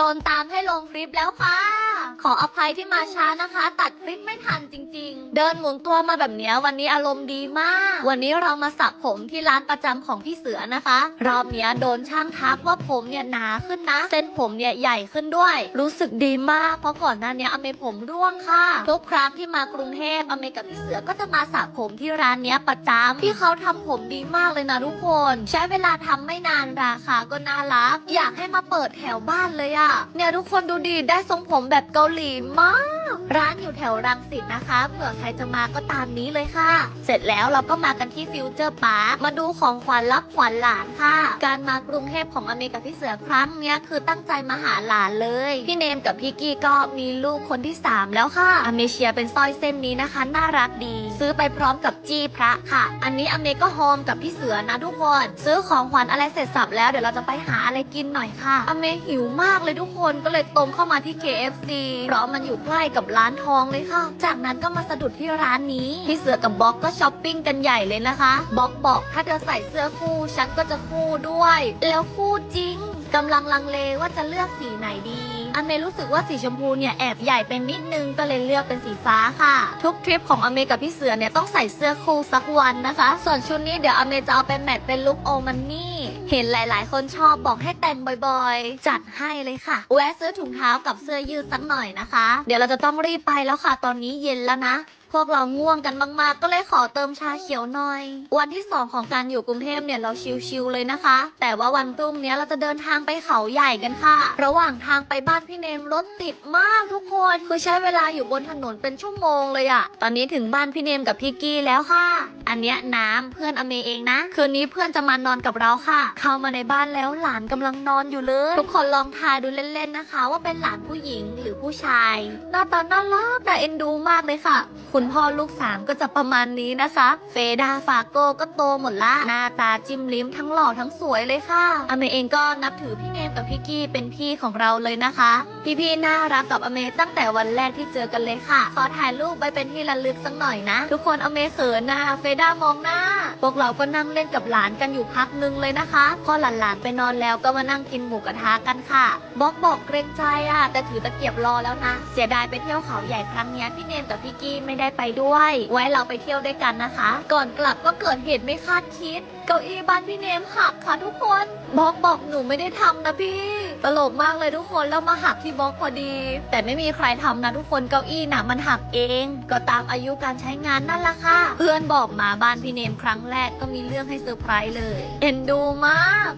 โดนตามให้ลงคลิปแล้วค่ะ ขออภัยที่มาช้านะคะ ตัดคลิปไม่ทันจริง ๆ เดินหมุนตัวมาแบบเนี้ยวันนี้อารมณ์ดีมาก วันนี้เรามาสระผมที่ร้านประจำของพี่เสือนะคะ รอบเนี้ยโดนช่างทักว่าผมเนี่ยหนาขึ้นนะ เส้นผมเนี่ยใหญ่ขึ้นด้วย รู้สึกดีมาก เพราะก่อนหน้านี้อเมผมร่วงค่ะ ทุกครั้งที่มากรุงเทพอเมกับพี่เสือก็จะมาสระผมที่ร้านเนี้ยประจำที่เขาทำผมดีมากเลยนะทุกคน ใช้เวลาทำไม่นานราคาก็น่ารัก อยากให้มาเปิดแถวบ้านเลยอะเนี่ยทุกคนดูดีได้ทรงผมแบบเกาหลีมาก ร้านอยู่แถวรังสิตนะคะเผื่อใครจะมาก็ตามนี้เลยค่ะ เสร็จแล้วเราก็มากันที่ฟิวเจอร์พาร์คมาดูของขวัญรับขวัญหลานค่ะ การมากรุงเทพของอเมกับพี่เสือครั้งเนี้ยคือตั้งใจมาหาหลานเลย พี่เนมกับพี่กี้ก็มีลูกคนที่ 3 แล้วค่ะ อเมเชียเป็นสร้อยเส้นนี้นะคะ น่ารักดี ซื้อไปพร้อมกับจี้พระค่ะ อันนี้อเมก็โฮมกับพี่เสือนะทุกคนซื้อของขวัญอะไรเสร็จสับแล้วเดี๋ยวเราจะไปหาอะไรกินหน่อยค่ะ อเมหิวมากเลยทุกคนก็เลยตรงเข้ามาที่ KFC เพราะมันอยู่ใกล้กับร้ร้านทองเลยค่ะ จากนั้นก็มาสะดุดที่ร้านนี้ พี่เสือกับบ็อกก็ช้อปปิ้งกันใหญ่เลยนะคะ บ็อกบอกถ้าเธอใส่เสื้อคู่ฉันก็จะคู่ด้วย แล้วคู่จริง กำลังลังเลว่าจะเลือกสีไหนดี อเมรู้สึกว่าสีชมพูเนี่ยแอบใหญ่เป็นนิดนึงก็เลยเลือกเป็นสีฟ้าค่ะ ทุกทริปของอเมกับพี่เสือเนี่ยต้องใส่เสื้อคู่สักวันนะคะ ส่วนชุดนี้เดี๋ยวอเมจะเอาไปแมทเป็นลุคโอมันนี่เห็นหลาย ๆ คนชอบบอกให้แต่งบ่อยๆ จัดให้เลยค่ะ แวะซื้อถุงเท้ากับเสื้อยืดสักหน่อยนะคะ เดี๋ยวเราจะต้องรีบไปแล้วค่ะ ตอนนี้เย็นแล้วนะพวกเราง่วงกันมากๆ ก็เลยขอเติมชาเขียวหน่อย วันที่ 2 ของการอยู่กรุงเทพเนี่ยเราชิลๆเลยนะคะ แต่ว่าวันพรุ่งนี้เราจะเดินทางไปเขาใหญ่กันค่ะ ระหว่างทางไปบ้านพี่เนมรถติดมากทุกคนคือใช้เวลาอยู่บนถนนเป็นชั่วโมงเลยอะตอนนี้ถึงบ้านพี่เนมกับพี่กี้แล้วค่ะ อันเนี้ยน้ำเพื่อนอเมเองนะ คืนนี้เพื่อนจะมานอนกับเราค่ะ เข้ามาในบ้านแล้วหลานกำลังนอนอยู่เลย ทุกคนลองทายดูเล่นๆนะคะ ว่าเป็นหลานผู้หญิงหรือผู้ชายหน้าตาน่ารักน่าเอ็นดูมากเลยค่ะคุุณพ่อลูกสามก็จะประมาณนี้นะคะ เฟดาฟาโกก็โตหมดละ หน้าตาจิ้มลิ้มทั้งหล่อทั้งสวยเลยค่ะอเมเองก็นับถือพี่เนมกับพี่กี้เป็นพี่ของเราเลยนะคะ พี่ๆน่ารักกับอเมตั้งแต่วันแรกที่เจอกันเลยค่ะ ขอถ่ายรูปไปเป็นที่ระลึกสักหน่อยนะ ทุกคนอเมเขินนะเฟดามองหน้า พวกเราก็นั่งเล่นกับหลานกันอยู่พักหนึงเลยนะคะ พอหลานๆไปนอนแล้วก็มานั่งกินหมูกระทะกันค่ะ บอกบอกเกรงใจอะแต่ถือตะเกียบรอแล้วนะ เสียดายไปเที่ยวเขาใหญ่ครั้งนี้พี่เนมกับพี่กี้ไม่ได้ไปด้วย ไว้เราไปเที่ยวด้วยกันนะคะ ก่อนกลับก็เกิดเหตุไม่คาดคิด เก้าอี้บ้านพี่เนมหักค่ะทุกคน บอกบอกหนูไม่ได้ทำนะพี่ ตลกมากเลยทุกคนแล้วมาหักที่บล็อกพอดี แต่ไม่มีใครทำนะทุกคนเก้าอี้น่ะมันหักเอง ก็ตามอายุการใช้งานนั่นละค่ะ เพื่อนบอกมาบ้านพี่เนมครั้งแรกก็มีเรื่องให้เซอร์ไพรส์เลย เอ็นดูมาก